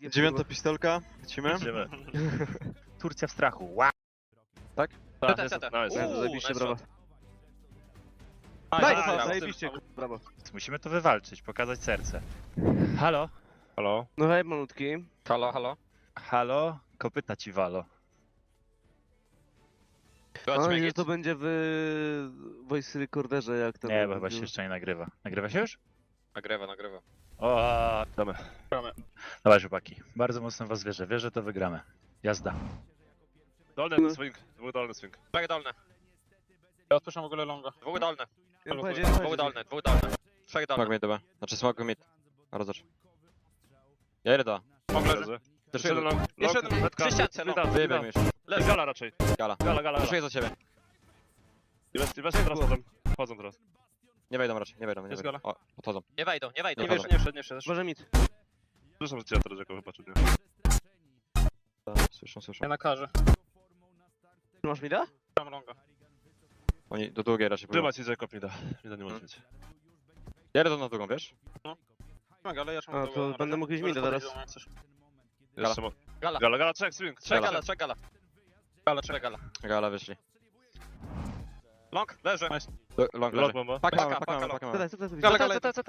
Dziewiąta pistolka, lecimy. Idziemy. Turcja w strachu. Wow. Tak? Tak, CT. nice. Uuu, Zajebiście, nice brawo. shot. Nice, nice. zajebiście, brawo. Musimy to wywalczyć, pokazać serce. Halo? Halo? No hej, malutki. Halo, halo. Halo? Kopyta ci walo. Była No i śmiech. to będzie w voice recorderze, jak tam... Nie, bo chyba się jeszcze nie nagrywa. Nagrywa się już? Nagrywa, nagrywa. O, damy. Gramy. Dawaj, chłopaki. Bardzo mocno was wierzę. Wierzę, że to wygramy. Jazda. Dolny swing, dwóch dolny swing. Trzech dolne. Ja odpuszczam w ogóle longa. Dwóch dolne. Dwóch dolne, dwóch dolne. Trzech Smog dolne. mid dobra. Znaczy smog mid. Rozocz. Ja idę do. Mogę leży. Jeszcze jeden long. Jeszcze long, jeden. metka. Przy ściance, long. Wyda, Wyjebiem już. Leży. Gala raczej. Gala. Gala, gala, gala. Przeszuję za ciebie. I bez, i bez teraz chodzą. Chodzą teraz. Nie wejdą raczej, nie wejdą, nie Jest wejdą. O, podchodzą. Nie wejdą, nie wejdą. Nie wiesz, nie wszedł, nie wszedł. Może mit. Zresztą, że cię teraz jako chyba nie? Słyszą, Ja słyszą. na karze. Ty masz mida? Tam longa. Oni do długiej raczej pójdą. Trzymać i Jacob mi da. Mi da nie może mieć. Ja idę na drugą, wiesz? Mogę, ale ja A, to będę mógł iść mida teraz. Jeszcze mo- Gala. Gala, gala, trzech swing. Trzech Gala. gala, trzech gala. Gala. Gala wyszli. Long, leży. Long Lot leży. bomba. Paka, pakę mamy, paka, pakę mamy. CT, CT, CT, gala, CT, CT.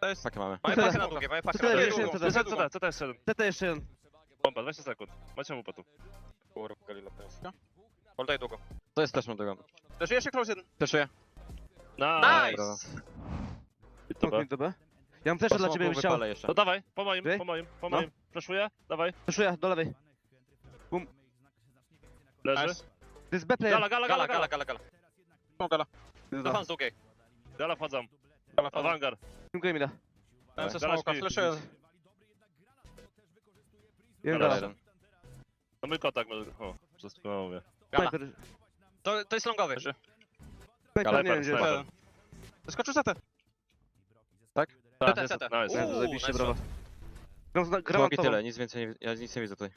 To jest... Pakę mamy. Mamy pakę na długie, mamy pakę CT na jeszcze długie. CT. to jest, co to jest jeden? CT jeszcze jeden. Bomba, 20 sekund. Macie mu potu. Kurwa, Galila teraz. Holdaj długo. To jest też na drugą. Też jeszcze close jeden. Fleszuję. Nice. Nice! I to Smok B. mit do B. Ja mam flesze dla ciebie, chciał. jeszcze. No dawaj, po moim, po moim, po No. moim. Flashuję, dawaj. Fleszuję, do lewej. Leży. Nice. To jest B player. Gala, gala, Gala, gala, gala, gala. No gala. Z długiej. Gala wchodzą. Gala, padła. Awangar. Dziękuję mida. Dałem se Gala smoka, flashuję. Jeden Gala gala. jeden. No my kotak, o, wszystko mówię. Gala. Sniper. To, to jest longowy. Gala, nie wiem. Skoczył za te. Tak, CT, jest-. Nice. Zajebiście, nice brawo. shot. Gram i tyle, nic więcej nie, ja nic nie widzę tutaj.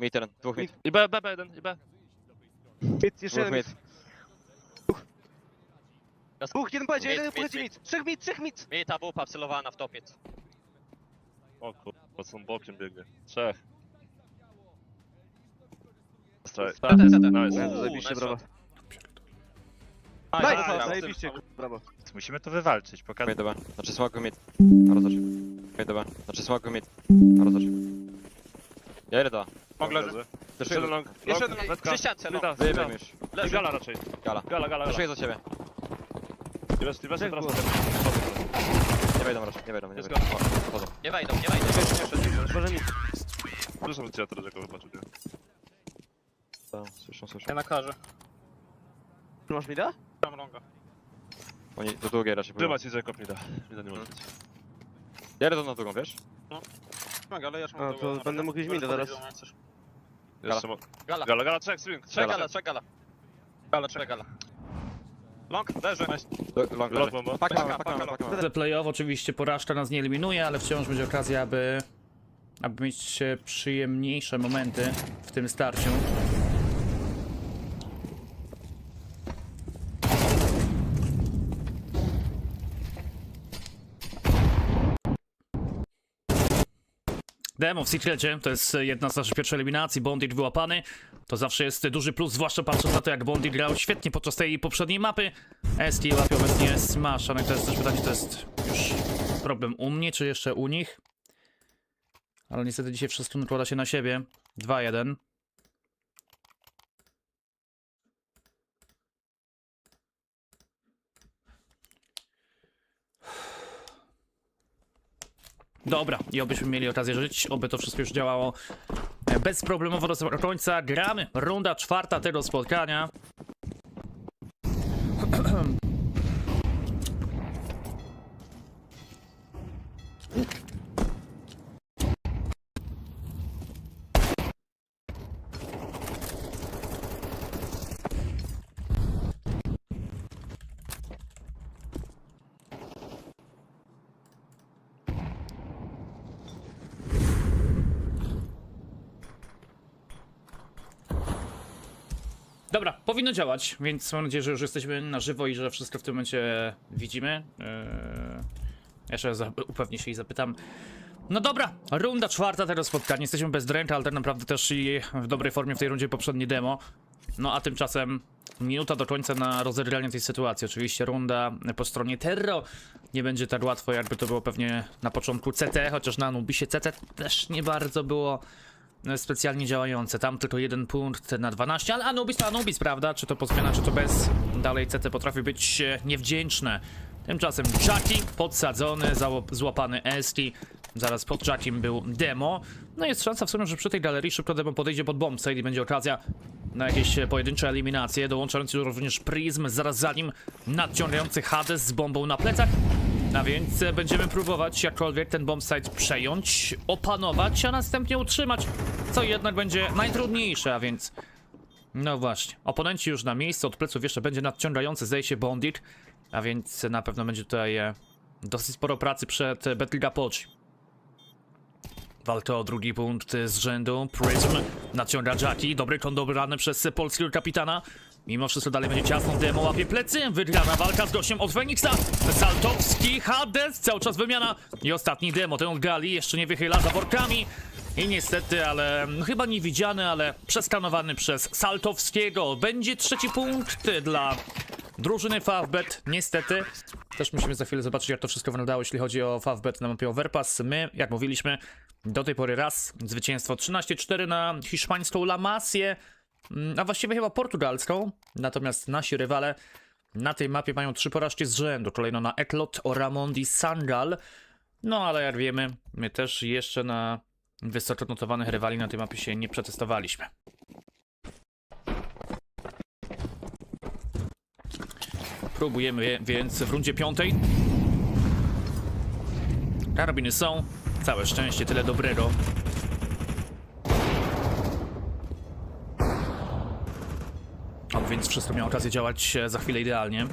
Mid jeden, dwóch mid. I B, B, B, jeden, i B. Mit, jeszcze jeden mid. Dwóch, jeden powiedział, Mit, jeden mit, pochodzi mit. mit. Trzech mit, trzech mit. Mi ta wupa wcelowana w top mid. O kurwa, są bokiem biegnie. Trzech. Straj. CT. Nice. Uuu, Zajebiście, nice brawo. shot. Nice, nice, brawo. zajebiście, brawo. Musimy to wywalczyć, Mid pokazać. do B. Znaczy smog mid. Rozocz. Mid B. Znaczy smog mid. Rozocz. Ja idę do. Mogę leży. Jeszcze jeden long. Jeszcze jeden. long. Wyda, Wyjebiem wyda. już. Leży. gala raczej. Gala. Gala, gala, gala. za ciebie. Bez, i bez, Trzech teraz było. Nie wejdą raczej, nie wejdą, nie wejdą. O, Podchodzą. Nie wejdą, nie wejdą. Może mit. Zresztą cię teraz jako chyba czuć, nie? Tak, Słyszą, słyszą. Ja na karze. Ty masz mida? Tam longa. Oni do długiej raczej pójdą. Trzymać i Jacob mi da. Mi da nie może mieć. Ja idę na drugą, wiesz? Mogę, ale ja trzymam A, tego to na będę mógł iść mida chcesz. Jeszcze mo... Gala. Gala, gala, trzech swing. Gala. gala, trzech gala. Gala, Trzech gala. Long, leży. Long leży. mamy, paka, pakę mamy. Te play-off oczywiście porażka nas nie eliminuje, ale wciąż będzie okazja, aby, aby mieć przyjemniejsze momenty w tym starciu. Demo w Secrecie to jest jedna z naszych pierwszych eliminacji. Bondit wyłapany. To zawsze jest duży plus, zwłaszcza patrząc na to, jak Bondit grał świetnie podczas tej poprzedniej mapy. Eski łapie obecnie Smash, ale to jest też pytanie, to jest już problem u mnie, czy jeszcze u nich? Ale niestety dzisiaj wszystko nakłada się na siebie. 2-1. Dobra, i obyśmy mieli okazję żyć, oby to wszystko już działało e, bezproblemowo do końca. Gramy, runda czwarta tego spotkania. Dobra, powinno działać, więc mam nadzieję, że już jesteśmy na żywo i że wszystko w tym momencie widzimy. Eee, jeszcze upewnię się i zapytam No dobra, runda czwarta tego spotkania. Jesteśmy bez dręcza, ale tak naprawdę też i w dobrej formie w tej rundzie poprzednie demo. No a tymczasem minuta do końca na rozegranie tej sytuacji. Oczywiście runda po stronie Terro nie będzie tak łatwo, jakby to było pewnie na początku CT, chociaż na Anubisie CT też nie bardzo było specjalnie działające. Tam tylko jeden punkt na 12, ale Anubis to Anubis, prawda? Czy to po czy to bez. Dalej CT potrafi być e, niewdzięczne. Tymczasem Jackie podsadzony, złapany Esti. Zaraz pod Jackiem był demo. No jest szansa w sumie, że przy tej galerii szybko demo podejdzie pod bombsite i będzie okazja na jakieś e, pojedyncze eliminacje. Dołączający również Prism, zaraz za nim nadciągający Hades z bombą na plecach. A więc będziemy próbować jakkolwiek ten bombsite przejąć, opanować, a następnie utrzymać, co jednak będzie najtrudniejsze, a więc... No właśnie, oponenci już na miejscu, od pleców jeszcze będzie nadciągający, zdaje się, Bondit, a więc na pewno będzie tutaj e, dosyć sporo pracy przed e, Battle Gapochi. Walka o drugi punkt z rzędu. Prism naciąga Jackie. Dobry kąt przez polskiego kapitana. Mimo wszystko dalej będzie ciasno. Demo łapie plecy. Wygrana walka z gościem od Feniksa. Saltowski, Hades. Cały czas wymiana. I ostatni demo. Ten od Gali jeszcze nie wychyla za workami. I niestety, ale no, chyba niewidziany, ale przeskanowany przez Saltowskiego. Będzie trzeci punkt dla drużyny Favbet. Niestety. Też musimy za chwilę zobaczyć, jak to wszystko wyglądało, jeśli chodzi o Favbet na mapie Overpass. My, jak mówiliśmy, do tej pory raz zwycięstwo 13-4 na hiszpańską La Masię, mm, a właściwie chyba portugalską. Natomiast nasi rywale na tej mapie mają trzy porażki z rzędu. Kolejno na Eklot, Oramondi, Sangal. No ale jak wiemy, my też jeszcze na wysoko notowanych rywali na tej mapie się nie przetestowaliśmy. Próbujemy więc w rundzie piątej. Karabiny są. Całe szczęście, tyle dobrego. Więc wszystko miało okazję działać e, za chwilę idealnie.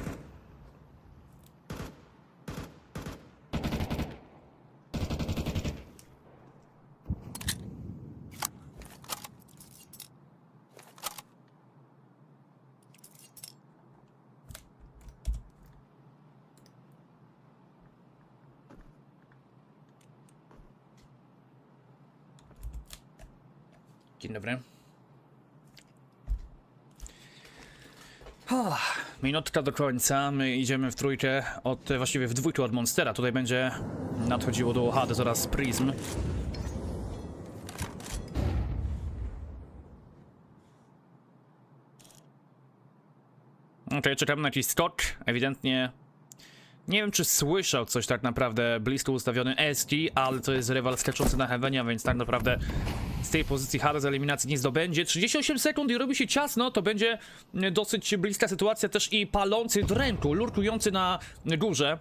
Dzień dobry. Minutka do końca. My idziemy w trójkę od, właściwie w dwójkę od Monstera. Tutaj będzie nadchodziło do Hades oraz Prism. Okej, czekamy na jakiś skok. Ewidentnie nie wiem, czy słyszał coś tak naprawdę blisko ustawiony Esti, ale to jest rywal skaczący na Heavenia, więc tak naprawdę z tej pozycji Hades eliminacji nie zdobędzie. 38 sekund i robi się ciasno, to będzie mm, dosyć bliska sytuacja też i palący w ręku, lurkujący na górze.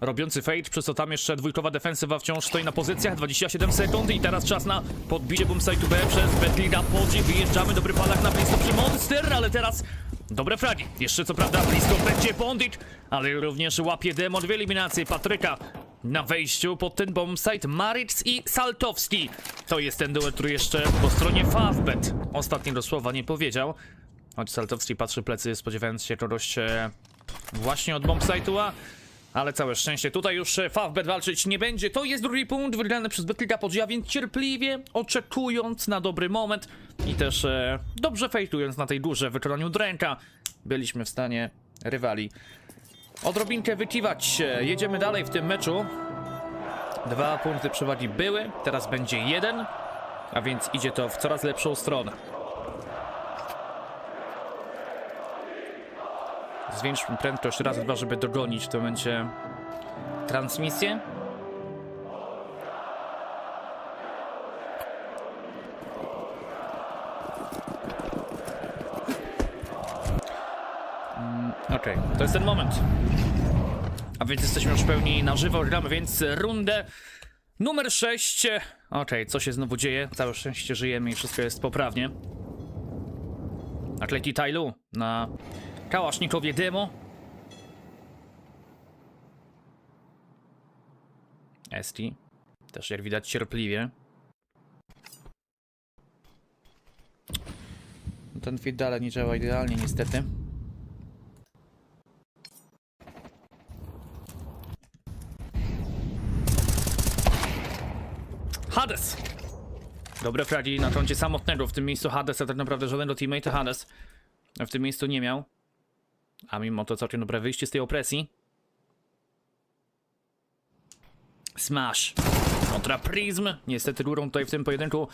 Robiący fade, przez co tam jeszcze dwójkowa defensywa wciąż stoi na pozycjach, 27 sekund i teraz czas na podbicie bombsite'u B przez Betliga Podzi, wyjeżdżamy, dobry palak na blisko przy Monster, ale teraz dobre fragi. Jeszcze co prawda blisko będzie Bondit, ale również łapie demo dwie eliminacje Patryka. Na wejściu pod ten bombsite Maritz i Saltowski. To jest ten duet, który jeszcze po stronie Favbet ostatniego słowa nie powiedział. Choć Saltowski patrzy plecy, spodziewając się kogoś e, właśnie od bombsite'u, ale całe szczęście, tutaj już e, Favbet walczyć nie będzie. To jest drugi punkt wygrany przez Betlika Podzia, więc cierpliwie oczekując na dobry moment i też e, dobrze fejtując na tej górze w wykonaniu dręka, byliśmy w stanie rywali odrobinkę wykiwać. E, Jedziemy dalej w tym meczu. Dwa punkty przewagi były, teraz będzie jeden, a więc idzie to w coraz lepszą stronę. Zwiększmy prędkość raz, dwa, żeby dogonić w tym momencie transmisję. Okej, to jest ten moment. A więc jesteśmy już w pełni na żywo, gramy więc rundę numer 6. Okej, co się znowu dzieje? Całe szczęście żyjemy i wszystko jest poprawnie. Atleti Tailu na Kałasznikowie demo. Esti. Też jak widać cierpliwie. Ten feed dalej nie działa idealnie niestety. Hades. Dobre fragi na froncie samotnego. W tym miejscu Hades, a tak naprawdę żadnego teammate Hades w tym miejscu nie miał. A mimo to całkiem dobre wyjście z tej opresji. Smash. Kontra Prism. Niestety rurą tutaj w tym pojedynku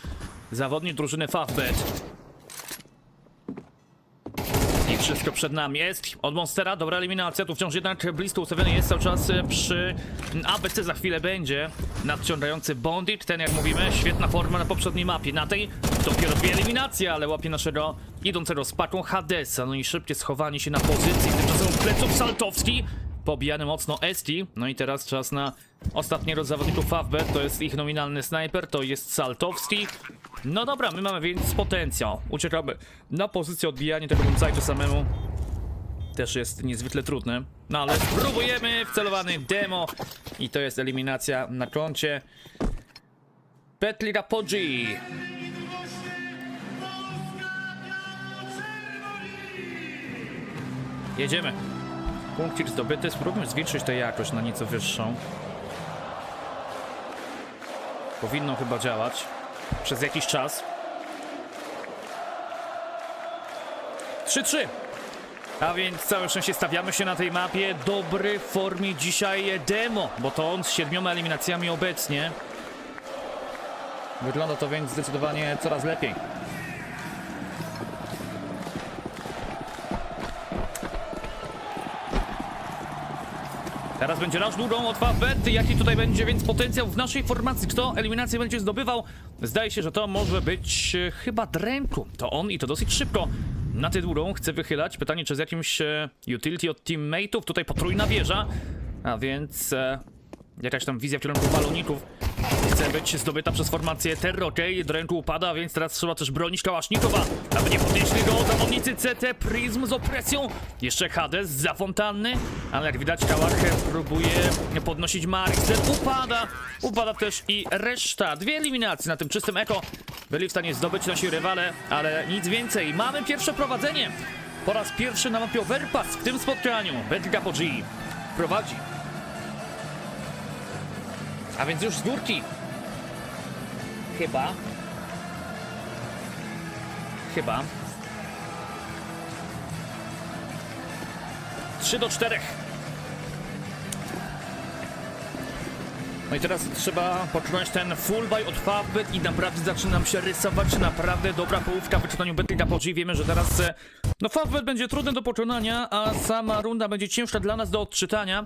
zawodnik drużyny Fafbet. Wszystko przed nami jest. Od Monstera, dobra eliminacja. Tu wciąż jednak blisko ustawiony jest cały czas e, przy ABC. Za chwilę będzie nadciągający Bondit. Ten, jak mówimy, świetna forma na poprzedniej mapie. Na tej dopiero dwie eliminacje, ale łapie naszego idącego z paką Hadesa. No i szybkie schowanie się na pozycji. Tymczasem pleców Saltowski. Pobijany mocno Esti. No i teraz czas na ostatniego z zawodników Favbet. To jest ich nominalny snajper, to jest Saltowski. No dobra, my mamy więc potencjał. Uciekamy na pozycję odbijania tego bombsite'u samemu. Też jest niezwykle trudne. No ale spróbujemy wcelowany demo. I to jest eliminacja na koncie. Petli Rapogi. Jedziemy. Punkcik zdobyty. Spróbujmy zwiększyć tę jakość na nieco wyższą. Powinno chyba działać. Przez jakiś czas. 3-3. A więc całe szczęście stawiamy się na tej mapie. Dobry w formie dzisiaj demo, bo to on z siedmioma eliminacjami obecnie. Wygląda to więc zdecydowanie coraz lepiej. Teraz będzie raz długą od Fabet. Jaki tutaj będzie więc potencjał w naszej formacji? Kto eliminację będzie zdobywał? Zdaje się, że to może być e, chyba Drenku. To on i to dosyć szybko. Na tę długą chce wychylać. Pytanie, czy z jakimś e, utility od teammate'ów? Tutaj potrójna wieża. A więc e, jakaś tam wizja w kierunku baloników chce być zdobyta przez formację Terrokej. Drenku upada, więc teraz trzeba też bronić Kałasznikowa. Aby nie podnieśli go zawodnicy CT Prism z opresją. Jeszcze Hades za fontanny, ale jak widać Kałach próbuje podnosić Marix. Ten upada, upada też i reszta. Dwie eliminacje na tym czystym eko. Byli w stanie zdobyć nasi rywale, ale nic więcej. Mamy pierwsze prowadzenie. Po raz pierwszy na mapie Overpass w tym spotkaniu. Po G prowadzi. A więc już z górki. Chyba. Chyba. 3 do 4. No i teraz trzeba poczuć ten full buy od Favbet i naprawdę zaczyna nam się rysować naprawdę dobra połówka w wyczytaniu po G. Wiemy, że teraz e, no Favbet będzie trudny do pokonania, a sama runda będzie cięższa dla nas do odczytania.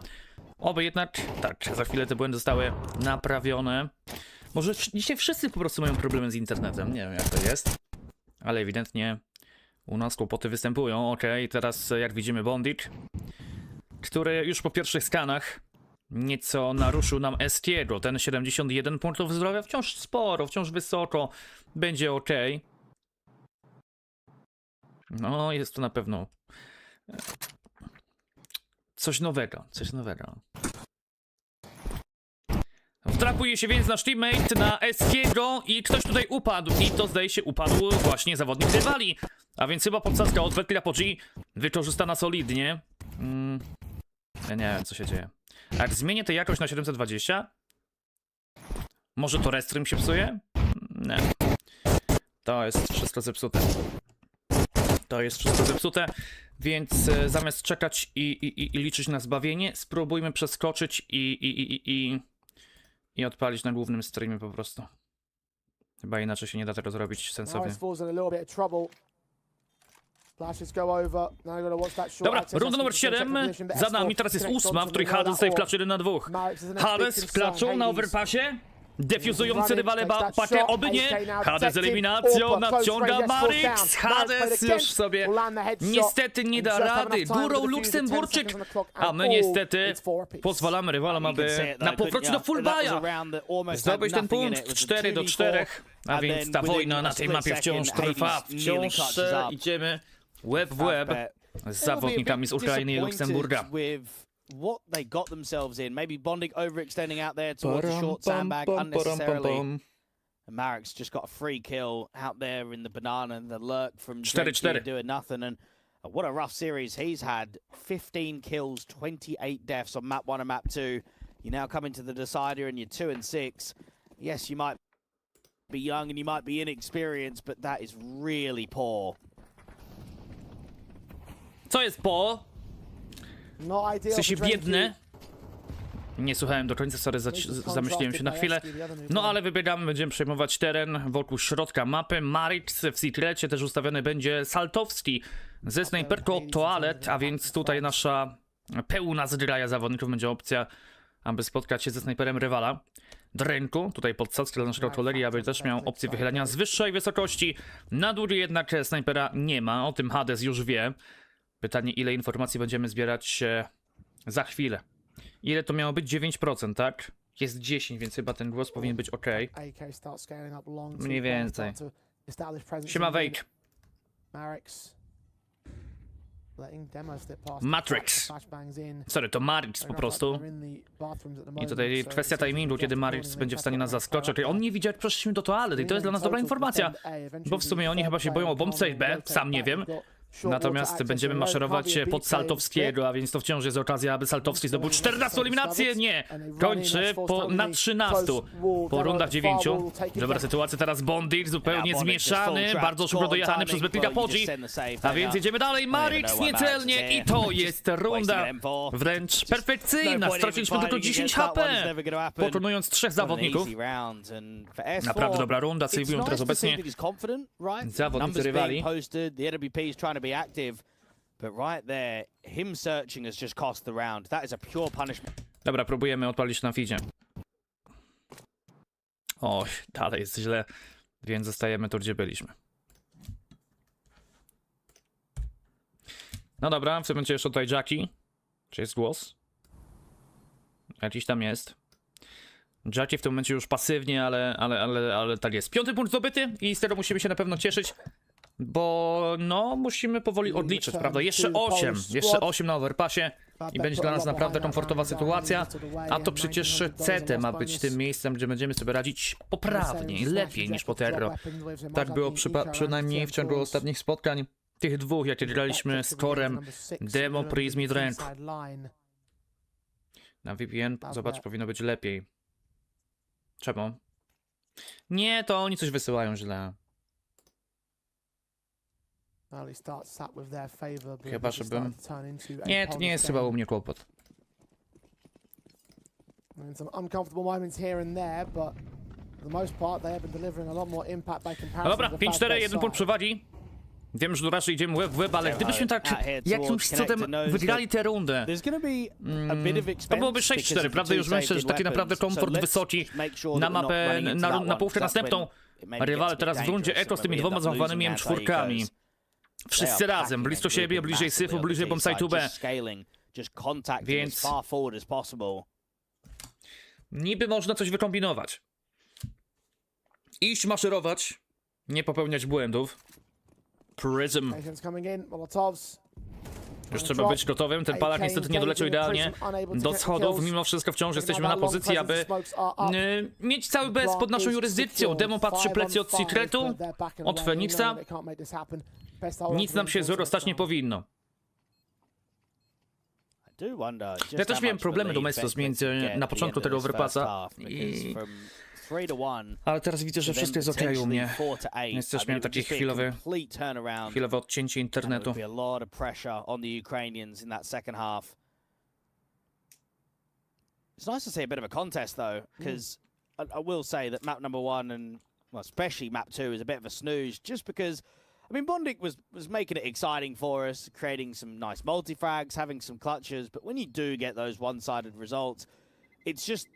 Oby jednak, tak, za chwilę te błędy zostały naprawione. Może dzisiaj wszyscy po prostu mają problemy z internetem, nie wiem jak to jest. Ale ewidentnie u nas kłopoty występują. Okej, teraz e, jak widzimy Bondit, który już po pierwszych skanach nieco naruszył nam Estiego. Ten 71 punktów zdrowia wciąż sporo, wciąż wysoko. Będzie ok. No, jest to na pewno e, coś nowego, coś nowego. Wtrapuje się więc nasz teammate na Eskiego i ktoś tutaj upadł. I to zdaje się upadł właśnie zawodnik rywali. A więc chyba podsaska od Vetla po G wykorzystana solidnie. Mm, ja nie wiem co się dzieje. A jak zmienię tę jakość na 720? Może to restream się psuje? Nie. To jest wszystko zepsute. To jest wszystko zepsute, więc e, zamiast czekać i, i, i, i liczyć na zbawienie, spróbujmy przeskoczyć i, i, i, i, i, odpalić na głównym streamie po prostu. Chyba inaczej się nie da tego zrobić sensownie. Dobra, runda numer That's gonna check 7 the position, but za S4 nami, teraz jest ósma, w której Hades tutaj wklaczy 1 na 2. Marix is the next Hades concern. wklaczą na overpassie. Defuzujący rywale ba- Takes that pakę, shot. oby nie. Hades eliminacją, nadciąga range, S4 Marix. Hades już sobie niestety nie da rady. Górą to defuse it. 10 Luksemburczyk. A my niestety pozwalamy rywalom, aby na powrocie do full That was a buya round that almost zdobyć ten punkt it. It was a 4 do 2v4, 4. A więc ta wojna na tej mapie wciąż trwa. Wciąż idziemy łeb w łeb z zawodnikami z Ukrainy i Luksemburga. With what they got themselves in, maybe Bonding overextending out there towards the short sandbag unnecessarily. And Marek's just got a free kill out there in the banana and the lurk from 4-4. Drenky doing nothing. And uh, what a rough series he's had. 15 kills, 28 deaths on map one and map two. You now come into the decider and you're two and six. Yes, you might be young and you might be inexperienced, but that is really poor. Co jest po? Ideal W sensie biedne. Nie słuchałem do końca, sorry, za, z- zamyśliłem się na chwilę. No ale wybiegamy, będziemy przejmować teren wokół środka mapy. Marix w Secrecie też ustawiony będzie Saltowski ze snajperką od toalet, a więc tutaj nasza pełna zgraja zawodników będzie opcja, aby spotkać się ze snajperem rywala. Drenku, tutaj podsadzkę dla naszego artylerii, aby też miał opcję wychylenia z wyższej wysokości. Na długie jednak snajpera nie ma, o tym Hades już wie. Pytanie, ile informacji będziemy zbierać e, za chwilę. Ile to miało być? 9%, tak? Jest 10, więc chyba ten głos powinien być ok. Mniej więcej. Siema Wake. Matrix. Sorry, to Marix po prostu. I tutaj kwestia timingu, kiedy Marix będzie w stanie nas zaskoczyć. Okej, On nie widział, jak przeszliśmy do toalety i to jest dla nas dobra informacja. Bo w sumie oni chyba się boją o bomb safe B, sam nie wiem. Natomiast będziemy maszerować pod Saltowskiego, a więc to wciąż jest okazja, aby Saltowski zdobył 14 eliminację. Nie! Kończy po, na 13. Po rundach 9. Dobra sytuacja teraz Bondik, zupełnie zmieszany, bardzo szybko dojechany przez Betlika Podzi. A więc jedziemy dalej. even Marix niecelnie i to jest runda wasting M4. wręcz perfekcyjna. No Straciliśmy tylko fighting 10 against that one, it's HP, pokonując trzech zawodników. easy round, and for S4, Naprawdę dobra runda, sejwują teraz obecnie zawodnicy rywali. To be active, but right there, him searching has just cost the round. That is a pure punishment. Dobra, próbujemy odpalić na fidzie. Oj, dalej jest źle, więc zostajemy tu, gdzie byliśmy. No dobra, w tym momencie jeszcze tutaj Jackie. Czy jest głos? Jakiś tam jest. Jackie w tym momencie już pasywnie, ale, ale, ale, ale tak jest. Piąty punkt zdobyty i z tego musimy się na pewno cieszyć, bo no, musimy powoli odliczyć, prawda? Jeszcze 8, jeszcze 8 na overpassie i będzie dla nas naprawdę komfortowa sytuacja. A to przecież CT ma być tym miejscem, gdzie będziemy sobie radzić poprawniej, lepiej niż Poterro. Tak było przypa- przynajmniej w ciągu ostatnich spotkań. Tych dwóch, jakie graliśmy z Korem, Demo, Prism i Drenku. Na VPN, zobacz, powinno być lepiej. Czemu? Nie, to oni coś wysyłają źle. Chyba, żebym- Nie, to nie jest chyba u mnie kłopot. And some uncomfortable moments here and there, but for the most part they have been delivering a lot more impact by comparison. No dobra, to the 5-4, Fazbear jeden punkt side. przewagi. Wiem, że tu raczej idziemy web w web, ale gdybyśmy tak jakimś cudem wygrali tę rundę, going to byłoby because 6-4, of the prawda? Już myślę, że taki naprawdę komfort sure na mapę, na, na połówkę następną. bit teraz w rundzie Eko z tymi dwoma zachowanymi losing that M4. Wszyscy razem, blisko siebie, bliżej syfu, bliżej bombsite'u B. Więc-. Niby można coś wykombinować. Iść maszerować, nie popełniać błędów. Prism. Już trzeba być gotowym. Ten palak niestety nie doleciał idealnie do schodów. Mimo wszystko wciąż jesteśmy na pozycji, aby y, mieć cały BS pod naszą jurysdykcją. Demo patrzy plecy od Secretu, od Feniksa. Nic nam się zero stać nie powinno. I do wonder just Ja też miałem problemy Vector can między- na początku tego overpassa i- Ale teraz widzę, że wszystko jest okej u mnie. four to eight, Jest I też miałem it would taki just be a chwilowy, complete turnaround. chwilowe odcięcie internetu. It's nice to see a bit of a contest, though, because I, I will say that map number one and well, especially map two is a bit of a snooze, just because. I mean, Bondik was was making it exciting for us, creating some nice multi-frags, having some clutches. But when you do get those one-sided results, it's just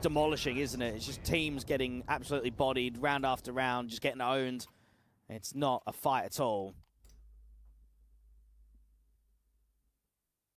demolishing, isn't it? It's just teams getting absolutely bodied round after round, just getting owned. It's not a fight at all.